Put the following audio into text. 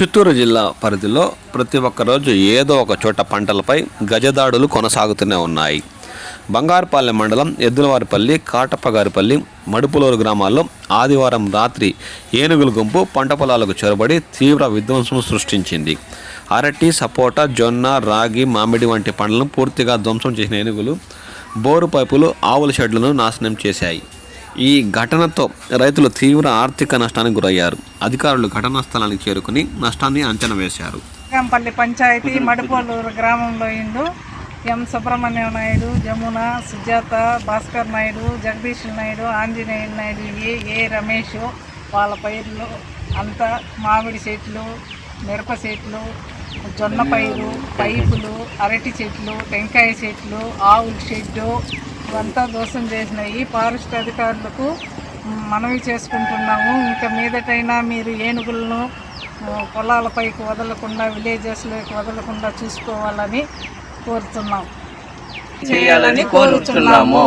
చిత్తూరు జిల్లా పరిధిలో ప్రతి ఒక్క రోజు ఏదో ఒక చోట పంటలపై గజదాడులు కొనసాగుతూనే ఉన్నాయి. బంగారుపాలెం మండలం ఎద్దులవారిపల్లి కాటప్పగారిపల్లి మడుపులూరు గ్రామాల్లో ఆదివారం రాత్రి ఏనుగుల గుంపు పంట పొలాలకు చొరబడి తీవ్ర విధ్వంసం సృష్టించింది. అరటి సపోటా జొన్న రాగి మామిడి వంటి పంటలను పూర్తిగా ధ్వంసం చేసిన ఏనుగులు బోరు పైపులు ఆవుల షెడ్లను నాశనం చేశాయి. ఈ ఘటనతో రైతులు తీవ్ర ఆర్థిక నష్టానికి గురయ్యారు. అధికారులు ఘటనా స్థలానికి చేరుకుని నష్టాన్ని అంచనా వేశారు. కంపల్లి పంచాయతీ మడిపోలూరు గ్రామంలో ఇండు ఎం. సుబ్రహ్మణ్యం నాయుడు జమున సుజాత భాస్కర్ నాయుడు జగదీష్ నాయుడు ఆంజనేయ నాయుడు ఏ ఏ రమేష్ వాళ్ళ పైర్లు అంతా మామిడి చెట్లు మిరప చెట్లు జొన్న పైరు పైపులు అరటి చెట్లు టెంకాయ చెట్లు ఆవుల షెడ్డు అంతా దోషం చేసినాయి ఫారెస్ట్ అధికారులకు మనవి చేసుకుంటున్నాము. ఇంకా మీదటైనా మీరు ఏనుగులను పొలాలపైకి వదలకుండా విలేజెస్లోకి వదలకుండా చూసుకోవాలని కోరుతున్నాం. చేయాలని కోరుతున్నాము.